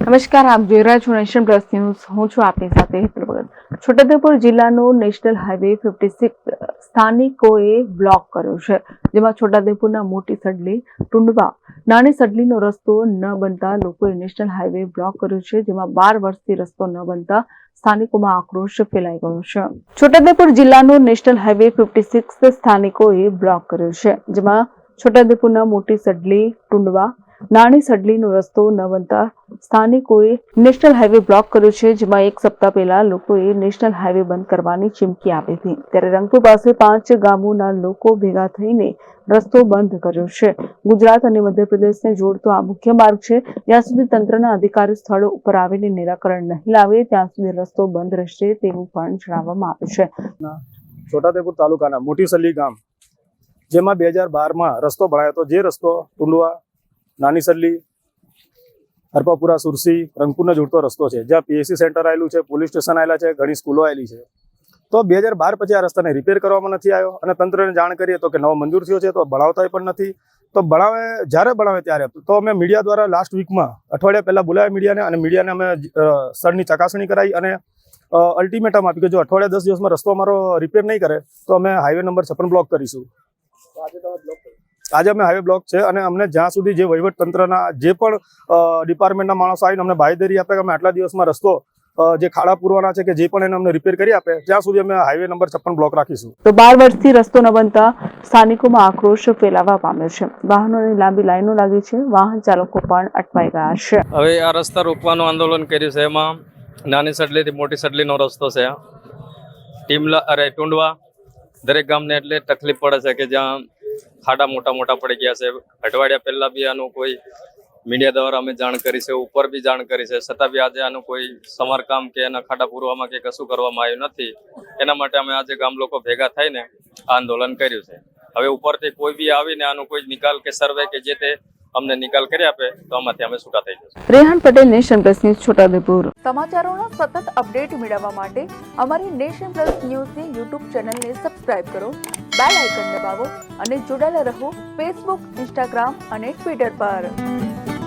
નમસ્કાર, આપ જોઈ રહ્યા છો નેશન પ્લસ ન્યૂઝ. હું છું આપની સાથે હેતલ ભગત છોટાઉદેપુર જિલ્લાનો નેશનલ હાઈવે ફિફ્ટી સિક્સ સ્થાનિકોએ બ્લોક કર્યો છે, જેમાં છોટાઉદેપુરના મોટી સડલી ટુંડવા, નાની સડલીનો રસ્તો ન બનતા લોકોએ નેશનલ હાઈવે બ્લોક કર્યો છે, જેમાં બાર વર્ષથી રસ્તો ન બનતા સ્થાનિકોમાં આક્રોશ ફેલાઈ ગયો છે. છોટાઉદેપુર જિલ્લાનો નેશનલ હાઈવે ફિફ્ટી સિક્સ સ્થાનિકોએ બ્લોક કર્યો છે, જેમાં છોટાઉદેપુરના મોટી સડલી ટુંડવા નાની સડલીનો રસ્તો ન બનતા સ્થાનિકોએ નેશનલ હાઈવે બ્લોક કર્યો છે, જેમાં એક સપ્તાહ પહેલા લોકોએ નેશનલ હાઈવે બંધ કરવાની ચીમકી આપી હતી. ત્યારે રંગપુર પાસે પાંચ ગામોના લોકો ભેગા થઈને રસ્તો બંધ કર્યો છે. ગુજરાત અને મધ્યપ્રદેશને જોડતો આ મુખ્ય માર્ગ છે. જ્યાં સુધી તંત્રના અધિકારી સ્થળો ઉપર આવીને નિરાકરણ નહીં લાવે, ત્યાં સુધી રસ્તો બંધ રહેશે તેવું પણ જણાવવામાં આવ્યું છે. છોટાદેપુર તાલુકાના મોટી સલી ગામ, જેમાં બે હજાર બારમાં રસ્તો ભરાયો હતો. જે રસ્તો ટુંડવા નાની સલ્લી હરપાપુરા સુરસી, રંગપુરને જોડતો રસ્તો છે. જ્યાં પીએસસી સેન્ટર આવેલું છે પોલીસ સ્ટેશન આવેલા છે, ઘણી સ્કૂલો આવેલી છે. તો બે હજાર બાર પછી આ રસ્તાને રિપેર કરવામાં નથી આવ્યો અને તંત્રને જાણ કરીએ તો કે નવો મંજૂર થયો છે, તો ભણાવતા પણ નથી. તો ભણાવે, જ્યારે ભણાવે ત્યારે. તો અમે મીડિયા દ્વારા લાસ્ટ વીકમાં અઠવાડિયા પહેલાં બોલાવ્યા મીડિયાને અને મીડિયાને અમે સ્થળની ચકાસણી કરાવી અને અલ્ટિમેટમ આપી કે જો અઠવાડિયા દસ દિવસમાં રસ્તો અમારો રિપેર નહીં કરે, તો અમે હાઈવે નંબર છપ્પન બ્લોક કરીશું. આજે અમે હાઈવે બ્લોક છે અને અમને જ્યાં સુધી જે વહીવટ તંત્રના જે પણ ડિપાર્ટમેન્ટના માણસો આવીને અમને બાંયધરી આપે કે અમે આટલા દિવસમાં રસ્તો જે ખાડા પૂરવાના છે કે જે પણ એને અમને રિપેર કરી આપે ત્યાં સુધી અમે હાઈવે નંબર છપ્પન બ્લોક રાખીશું. તો બાર વર્ષથી રસ્તો ન બનતા સ્થાનિકોમાં આક્રોશ ફેલાવા પામ્યો છે. વાહનોની લાંબી લાઈનો લાગી છે. વાહન ચાલકો પણ અટવાઈ ગયા છે. હવે આ રસ્તા રોકવાનું આંદોલન કર્યું છે એમાં નાની સડલીથી મોટી સડલીનો રસ્તો છે. ટીમલા અરે ટુંડવા દરેક ગામને એટલે તકલીફ પડે છે કે જ્યાં ખાડા મોટા મોટા પડી ગયા છે. અઠવાડિયા પહેલા બી આનું કોઈ મીડિયા દ્વારા અમે જાણ કરી છે, ઉપર બી જાણ કરી છે. છતાં બી આજે આનું કોઈ સમારકામ કે એના ખાડા પૂરવામાં કે કશું કરવામાં આવ્યું નથી. એના માટે અમે આજે ગામ લોકો ભેગા થઈને આંદોલન કર્યું છે. હવે ઉપરથી કોઈ બી આવીને આનો કોઈ નિકાલ કે સર્વે કે જે તે અમને નિકાલ કરી આપે તો આમાંથી અમે છૂટા થઈ જશું. Rehan Patel nation plus news Chhota Udepur. સમાચારોનો સતત અપડેટ મેળવવા માટે અમારી નેશન પ્લસ ન્યૂઝની યુટ્યુબ ચેનલને સબસ્ક્રાઇબ કરો બેલ આઇકન દબાવો અને જોડાયેલા રહો ફેસબુક ઇન્સ્ટાગ્રામ અને ટ્વિટર પર.